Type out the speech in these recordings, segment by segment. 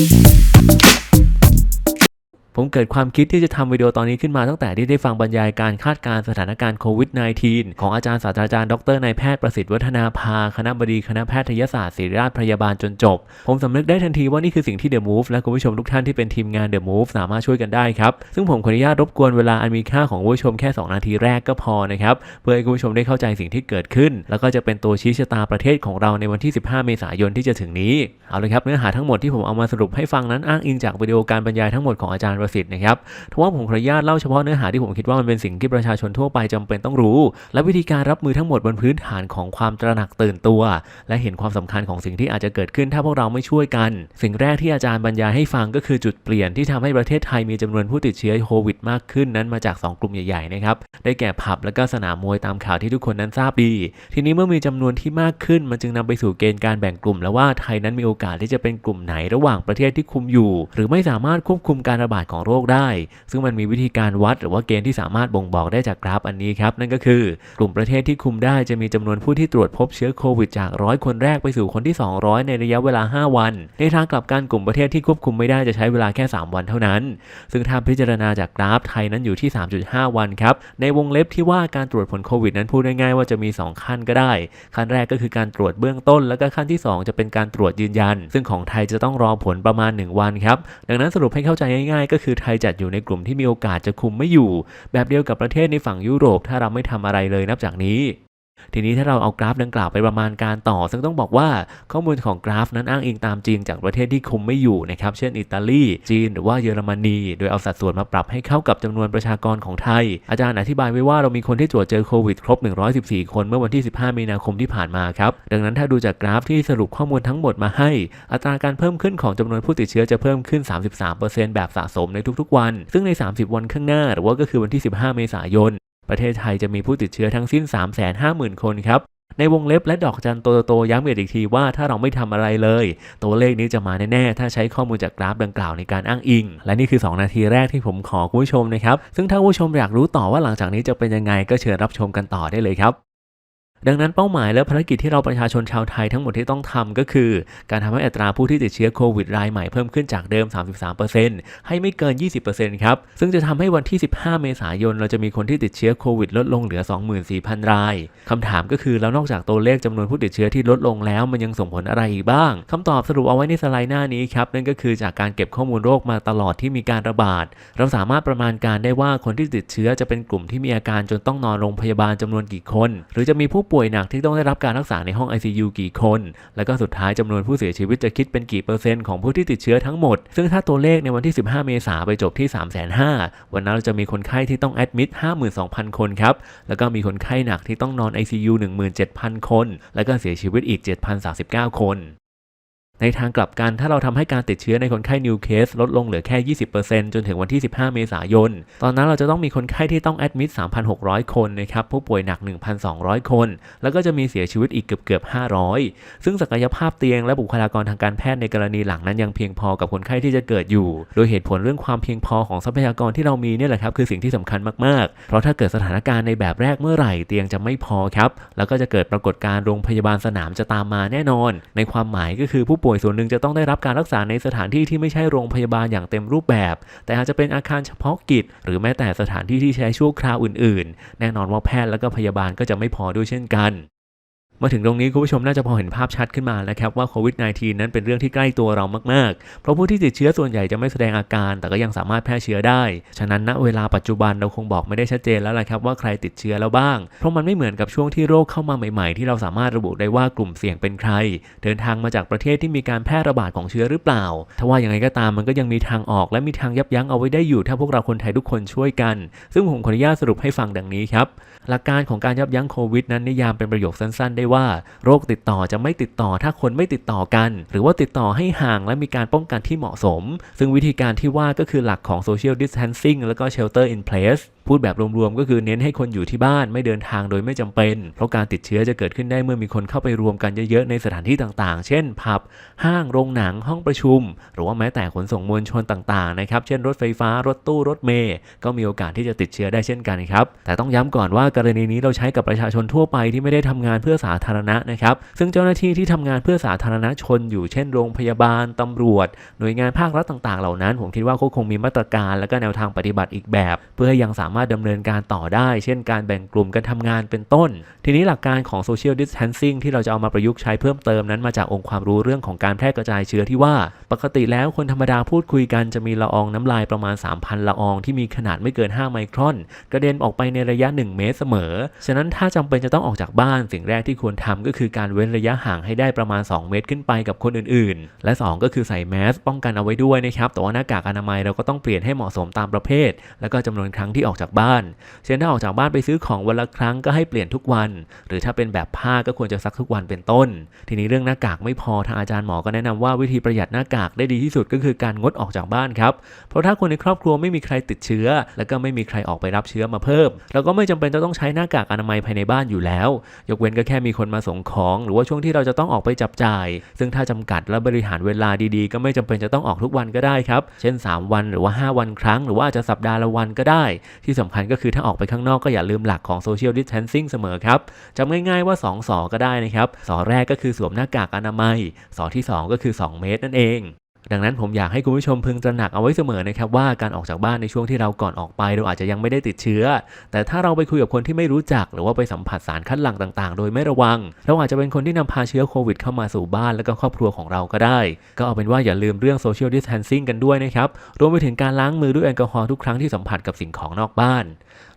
Thank you ผมเกิดความคิดที่จะทำวิดีโอตอนนี้ขึ้นมาตั้งแต่ที่ได้ฟังบรรยายการคาดการณ์สถานการณ์โควิด -19 ของอาจารย์ศาสตราจารย์ดรนายแพทย์ประสิทธิ์วัฒนาภา คณะบดีคณะแพทยศาสตร์ศิริราชพยาบาลจนจบ ผมสำนึกได้ทันทีว่านี่คือสิ่งที่ The Move และคุณผู้ชมทุกท่านที่เป็นทีมงาน The Move สามารถช่วยกันได้ครับ ซึ่งผมขออนุญาตรบกวนเวลาอันมีค่าของผู้ชมแค่ 2 นาทีแรกก็พอนะครับ เพื่อให้คุณผู้ชมได้เข้าใจสิ่งที่เกิดขึ้น แล้วก็จะเป็นตัวชี้ชะตาประเทศของเราในวันที่ 15 เมษายนที่จะถึงนี้ เอาเลยครับเนื้อหาทั้งหมดที่ผมเอามาสรุปให้ฟังนั้นอ้างอิงจากวิดีโอการบรรยายทั้งหมดของอาจารย์ประสิทธิ์นะครับทว่าผมขออนุญาตเล่าเฉพาะเนื้อหาที่ผมคิดว่ามันเป็นสิ่งที่ประชาชนทั่วไปจำเป็นต้องรู้ และวิธีการรับมือทั้งหมดบนพื้นฐานของความตระหนักตื่นตัว และเห็นความสำคัญของสิ่งที่อาจจะเกิดขึ้นถ้าพวกเราไม่ช่วยกัน สิ่งแรกที่อาจารย์บรรยายให้ฟังก็คือจุดเปลี่ยนที่ทำให้ประเทศไทยมีจำนวนผู้ติดเชื้อโควิดมากขึ้นนั้นมาจาก 2 กลุ่มใหญ่ๆนะครับได้แก่ผับและก็สนามมวยตามข่าวที่ทุกคนนั้นทราบดี ทีนี้เมื่อมีจำนวนที่มากขึ้นมันจึงนำไปสู่เกณฑ์การแบ่งกลุ่ม แล้วว่าไทยนั้นมีโอกาสที่จะเป็นกลุ่มไหนระหว่างประเทศที่คุมอยู่ หรือไม่สามารถควบคุมการระบาดของโรคได้ ซึ่งมันมีวิธีการวัดหรือว่าเกณฑ์ที่สามารถบ่งบอกได้จากกราฟอันนี้ครับ นั่นก็คือกลุ่มประเทศที่คุมได้จะมีจำนวนผู้ที่ตรวจพบเชื้อโควิดจากร้อยคนแรกไปสู่คนที่ 200 ในระยะเวลา 5 วัน ในทางกลับกันกลุ่มประเทศที่ควบคุมไม่ได้จะใช้เวลาแค่ 3 วันเท่านั้น ซึ่งถ้าพิจารณาจากกราฟไทยนั้นอยู่ที่ 3.5 วันครับ ในวงเล็บที่ว่าการตรวจผลโควิดนั้นพูดง่ายๆว่าจะมี 2 ขั้นก็ได้ ขั้นแรกก็คือการตรวจเบื้องต้น แล้วก็ขั้นที่ 2 จะเป็นการตรวจยืนยัน ซึ่งของไทยจะต้องรอผลประมาณ 1 วันครับ ดังนั้นสรุปให้เข้าใจง่ายๆ ก็คือไทยจัดอยู่ในกลุ่มที่มีโอกาสจะคุมไม่อยู่ แบบเดียวกับประเทศในฝั่งยุโรป ถ้าเราไม่ทำอะไรเลยนับจากนี้ ทีนี้ถ้าเราเอากราฟดังกล่าวไปประมาณการต่อ ซึ่งต้องบอกว่าข้อมูลของกราฟนั้นอ้างอิงตามจริงจากประเทศที่คุมไม่อยู่นะครับเช่นอิตาลีจีนหรือว่าเยอรมนี โดยเอาสัดส่วนมาปรับให้เข้ากับจำนวนประชากรของไทย อาจารย์อธิบายไว้ว่าเรามีคนที่ตรวจเจอโควิดครบ 114 คนเมื่อวันที่ 15 มีนาคมที่ผ่านมาครับดังนั้นถ้าดูจากกราฟที่สรุปข้อมูลทั้งหมดมาให้ อัตราการเพิ่มขึ้นของจำนวนผู้ติดเชื้อจะเพิ่มขึ้น 33%แบบสะสมในทุกๆวัน ซึ่งใน 30 วันข้างหน้า หรือว่าก็คือวันที่ 15 เมษายน ประเทศไทยจะมีผู้ติดเชื้อทั้งสิ้น 350,000 คนครับ ในวงเล็บและดอกจันโตๆย้ำอีกทีว่าถ้าเราไม่ทำอะไรเลย ตัวเลขนี้จะมาแน่ๆ ถ้าใช้ข้อมูลจากกราฟดังกล่าวในการอ้างอิง และนี่คือ 2 นาทีแรกที่ผมขอคุณผู้ชมนะครับ ซึ่งถ้าผู้ชมอยากรู้ต่อว่าหลังจากนี้จะเป็นยังไงก็เชิญรับชมกันต่อได้เลยครับ ดังนั้นเป้าหมายและภารกิจที่เราประชาชนชาวไทยทั้งหมดที่ต้องทำก็คือ การทำให้อัตราผู้ที่ติดเชื้อโควิดรายใหม่เพิ่มขึ้นจากเดิม 33%ให้ไม่เกิน 20%ครับ ซึ่งจะทำให้วันที่ 15 เมษายน เราจะมีคนที่ติดเชื้อโควิดลดลงเหลือ 24,000 รายคำถามก็คือแล้วนอกจากตัวเลขจำนวนผู้ติดเชื้อที่ลดลงแล้วมันยังส่งผลอะไรอีกบ้างคำตอบสรุปเอาไว้ในสไลด์หน้านี้ครับนั่นก็คือจากการเก็บข้อมูลโรคมาตลอดที่มีการระบาด เราสามารถประมาณการได้ว่าคนที่ติดเชื้อจะเป็นกลุ่มที่มีอาการจนต้องนอนโรงพยาบาลจำนวนกี่คน หรือจะมีผู้ป่วยหนักที่ต้องได้รับการรักษาในห้อง ICU กี่คน และก็สุดท้ายจำนวนผู้เสียชีวิตจะคิดเป็นกี่เปอร์เซ็นต์ของผู้ที่ติดเชื้อทั้งหมด ซึ่งถ้าตัวเลขในวันที่ 15 เมษายนไปจบที่ 3,500,000วันนั้นเราจะมีคนไข้ที่ต้องแอดมิด52,000 คนครับ แล้วก็มีคนไข้หนักที่ต้องนอน ICU 17,000 คน แล้วก็เสียชีวิตอีก 7,039 คน ในทางกลับกันถ้าเราทำให้การติดเชื้อในคนไข้นิวเคสลดลงเหลือแค่ 20%จนถึงวันที่ 15 เมษายน ตอนนั้นเราจะต้องมีคนไข้ที่ต้องแอดมิด 3,600 คนนะครับ ผู้ป่วยหนัก 1,200 คน แล้วก็จะมีเสียชีวิตอีกเกือบๆ500 ซึ่งศักยภาพเตียงและบุคลากรทางการแพทย์ในกรณีหลังนั้นยังเพียงพอกับคนไข้ที่จะเกิดอยู่ โดยเหตุผลเรื่องความเพียงพอของทรัพยากรที่เรามีเนี่ยแหละครับคือสิ่งที่สำคัญมากๆ เพราะถ้าเกิดสถานการณ์ในแบบแรกเมื่อไหร่เตียงจะไม่พอครับ แล้วก็จะเกิดปรากฏการณ์โรงพยาบาลสนามจะตามมาแน่นอน ในความหมายก็คือผู้ป่วยส่วนหนึ่งจะต้องได้รับการรักษาในสถานที่ที่ไม่ใช่โรงพยาบาลอย่างเต็มรูปแบบ แต่อาจจะเป็นอาคารเฉพาะกิจ หรือแม้แต่สถานที่ที่ใช้ชั่วคราวอื่น ๆ แน่นอนว่าแพทย์และก็พยาบาลก็จะไม่พอด้วยเช่นกัน มาถึงตรงนี้คุณผู้ชมน่าจะพอเห็นภาพชัดขึ้นมาแล้วครับว่าโควิด -19 นั้นเป็นเรื่องที่ใกล้ตัวเรามากๆ เพราะผู้ที่ติดเชื้อส่วนใหญ่จะไม่แสดงอาการ แต่ก็ยังสามารถแพร่เชื้อได้ ฉะนั้นณเวลาปัจจุบันเราคงบอกไม่ได้ชัดเจนแล้วละครับว่าใครติดเชื้อแล้วบ้าง เพราะมันไม่เหมือนกับช่วงที่โรคเข้ามาใหม่ๆ ที่เราสามารถระบุได้ว่ากลุ่มเสี่ยงเป็นใคร เดินทางมาจากประเทศที่มีการแพร่ระบาดของเชื้อหรือเปล่าถ้าว่าอย่างไรก็ตามมันก็ยังมีทางออกและมีทางยับยั้งเอาไว้ได้อยู่ ถ้าพวกเราคนไทยทุกคนช่วยกัน ซึ่งผมขออนุญาตสรุปให้ฟังดังนี้ครับหลักการของการยับยั้งโควิดนั้นนิยามเป็นประโยคสั้นๆได้ว่าโรคติดต่อจะไม่ติดต่อถ้าคนไม่ติดต่อกัน หรือว่าติดต่อให้ห่างและมีการป้องกันที่เหมาะสม ซึ่งวิธีการที่ว่าก็คือหลักของ social distancing แล้วก็ shelter in place พูดแบบรวมๆก็คือเน้นให้คนอยู่ที่บ้านไม่เดินทางโดยไม่จำเป็น เพราะการติดเชื้อจะเกิดขึ้นได้เมื่อมีคนเข้าไปรวมกันเยอะๆในสถานที่ต่างๆ เช่น ผับ ห้าง โรงหนัง ห้องประชุม หรือว่าแม้แต่ขนส่งมวลชนต่างๆ นะครับ เช่นรถไฟฟ้า รถตู้ รถเมล์ก็มีโอกาสที่จะติดเชื้อได้เช่นกันครับ แต่ต้องย้ำก่อนว่ากรณีนี้เราใช้กับประชาชนทั่วไปที่ไม่ได้ทำงานเพื่อสาธารณะนะครับ ซึ่งเจ้าหน้าที่ที่ทำงานเพื่อสาธารณชนอยู่ เช่น โรงพยาบาลตำรวจ หน่วยงานภาครัฐต่างๆ เหล่านั้น ผมคิดว่าเขาคงมีมาตรการและก็แนวทางปฏิบัติอีกแบบ เพื่อให้ยังสามารถดำเนินการต่อได้ เช่นการแบ่งกลุ่มกันทำงานเป็นต้น ทีนี้หลักการของ social distancing ที่เราจะเอามาประยุกต์ใช้เพิ่มเติมนั้นมาจากองค์ความรู้เรื่องของการแพร่กระจายเชื้อที่ว่า ปกติแล้วคนธรรมดาพูดคุยกันจะมีละอองน้ำลายประมาณ 3,000 ละอองที่มีขนาดไม่เกิน 5 ไมครอน กระเด็นออกไปในระยะ 1 เมตรเสมอ ฉะนั้นถ้าจำเป็นจะต้องออกจากบ้านสิ่งแรกที่ควรทำก็คือการเว้นระยะห่างให้ได้ประมาณ 2 เมตรขึ้นไปกับคนอื่นๆ และ 2 ก็คือใส่แมสป้องกันเอาไว้ด้วยนะครับแต่ว่าหน้ากากอนามัยเราก็ต้องเปลี่ยนให้เหมาะสมตามประเภท แล้วก็จำนวนครั้งที่ออกจากบ้าน เช่นถ้าออกจากบ้านไปซื้อของวันละครั้งก็ให้เปลี่ยนทุกวัน หรือถ้าเป็นแบบผ้าก็ควรจะซักทุกวันเป็นต้น ทีนี้เรื่องหน้ากากไม่พอทางอาจารย์หมอก็แนะนำว่าวิธีประหยัดหน้ากากได้ดีที่สุดก็คือการงดออกจากบ้านครับ เพราะถ้าคนในครอบครัวไม่มีใครติดเชื้อ แล้วก็ไม่มีใครออกไปรับเชื้อมาเพิ่มเราก็ไม่จำเป็นจะต้องใช้หน้ากากอนามัยภายในบ้านอยู่แล้ว ยกเว้นก็แค่มีคนมาส่งของ หรือว่าช่วงที่เราจะต้องออกไปจับจ่าย ซึ่งถ้าจำกัดและบริหารเวลาดีๆ ก็ไม่จำเป็นจะต้องออกทุกวันก็ได้ครับ เช่น 3 วันหรือว่า 5 วันครั้ง หรือว่าจะสัปดาห์ละวันก็ได้ ทีที่สำคัญก็คือถ้าออกไปข้างนอกก็อย่าลืมหลักของโซเชียลดิสเทนซิ่งเสมอครับจำง่ายๆว่า 2สอก็ได้นะครับสอแรกก็คือสวมหน้ากากอนามัยสอที่ 2 ก็คือ 2 เมตรนั่นเอง ดังนั้นผมอยากให้คุณผู้ชมพึงตระหนักเอาไว้เสมอนะครับว่าการออกจากบ้านในช่วงที่เราก่อนออกไป เราอาจจะยังไม่ได้ติดเชื้อ แต่ถ้าเราไปคุยกับคนที่ไม่รู้จัก หรือว่าไปสัมผัสสารคัดหลั่งต่างๆ โดยไม่ระวัง เราอาจจะเป็นคนที่นำพาเชื้อโควิดเข้ามาสู่บ้านและก็ครอบครัวของเราก็ได้ ก็เอาเป็นว่าอย่าลืมเรื่อง social distancing กันด้วยนะครับรวมไปถึงการล้างมือด้วยแอลกอฮอล์ทุกครั้งที่สัมผัสกับสิ่งของนอกบ้าน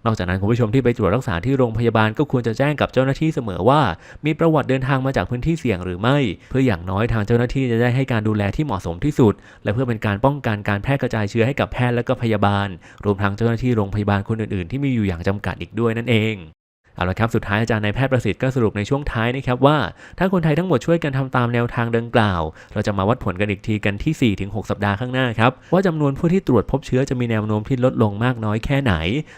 นอกจากนั้นคุณผู้ชมที่ไปตรวจรักษาที่โรงพยาบาลก็ควรจะแจ้งกับเจ้าหน้าที่เสมอว่า มีประวัติเดินทางมาจากพื้นที่เสี่ยงหรือไม่ เพื่ออย่างน้อยทางเจ้าหน้าที่จะได้ให้การดูแลที่เหมาะสมที่สุด และเพื่อเป็นการป้องกันการแพร่กระจายเชื้อให้กับแพทย์และก็พยาบาล รวมทั้งเจ้าหน้าที่โรงพยาบาลคนอื่นๆ ที่มีอยู่อย่างจำกัดอีกด้วยนั่นเอง เอาละครับสุดท้ายอาจารย์นายแพทย์ประสิทธิ์ก็สรุปในช่วงท้ายนะครับว่า ถ้าคนไทยทั้งหมดช่วยกันทำตามแนวทางดังกล่าว เราจะมาวัดผลกันอีกทีกันที่ 4-6 สัปดาห์ข้างหน้าครับ ว่าจำนวนผู้ที่ตรวจพบเชื้อจะมีแนวโน้มที่ลดลงมากน้อยแค่ไหน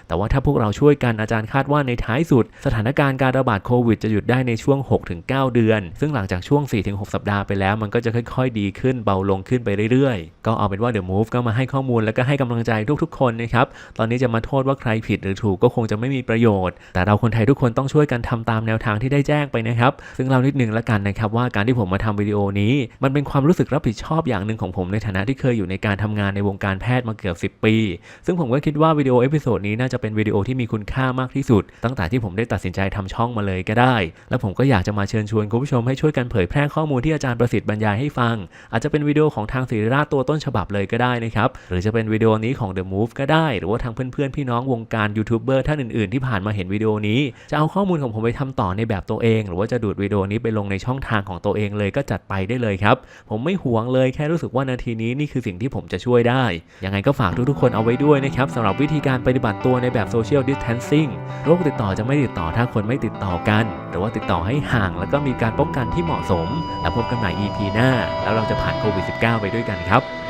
แต่ว่าถ้าพวกเราช่วยกันอาจารย์คาดว่าในท้ายสุด สถานการณ์การระบาดโควิดจะหยุดได้ในช่วง 6-9 เดือน ซึ่งหลังจากช่วง 4-6 สัปดาห์ไปแล้ว มันก็จะค่อย ๆ ดีขึ้นเบาลงขึ้นไปเรื่อยๆ ก็เอาเป็นว่า The Move ก็มาให้ข้อมูลแล้วก็ให้กำลังใจทุกๆ คนนะครับตอนนี้จะมาโทษว่าใครผิดหรือถูกก็คงจะไม่มีประโยชน์ แต่เราคนไทยทุกคนต้องช่วยกันทำตามแนวทางที่ได้แจ้งไปนะครับ ซึ่งเรานิดนึงละกันนะครับว่าการที่ผมมาทำวิดีโอนี้ มันเป็นความรู้สึกรับผิดชอบอย่างหนึ่งของผมในฐานะที่เคยอยู่ในการทำงานในวงการแพทย์มาเกือบ 10 ปี ซึ่งผมก็คิดว่าวิดีโอเอพิโซดนี้น่าจะเป็นวิดีโอที่มีคุณค่ามากที่สุด ตั้งแต่ที่ผมได้ตัดสินใจทำช่องมาเลยก็ได้ และผมก็อยากจะมาเชิญชวนคุณผู้ชมให้ช่วยกันเผยแพร่ข้อมูลที่อาจารย์ประสิทธิ์บรรยายให้ฟัง อาจจะเป็นวิดีโอของทางศิริราชตัวต้นฉบับเลยก็ได้นะครับหรือจะเป็นวิดีโอนี้ของ The Move ก็ได้ หรือว่าทางเพื่อนๆพี่น้องวงการยูทูบเบอร์ท่านอื่นๆที่ผ่านมาเห็นวิดีโอนี้จะเอาข้อมูลของผมไปทำต่อในแบบตัวเอง หรือว่าจะดูดวิดีโอนี้ไปลงในช่องทางของตัวเองเลยก็จัดไปได้เลยครับ ผมไม่หวงเลยแค่รู้สึกว่านาทีนี้นี่คือสิ่งที่ผมจะช่วยได้ ยังไงก็ฝากทุกๆคนเอาไว้ด้วยนะครับสำหรับวิธีการปฏิบัติตัวในแบบ social distancing โรคติดต่อจะไม่ติดต่อถ้าคนไม่ติดต่อกัน หรือว่าติดต่อให้ห่าง แล้วก็มีการป้องกันที่เหมาะสม แล้วพบกันใหม่ EP หน้า แล้วเราจะผ่านโควิด -19 ไปด้วยกันครับ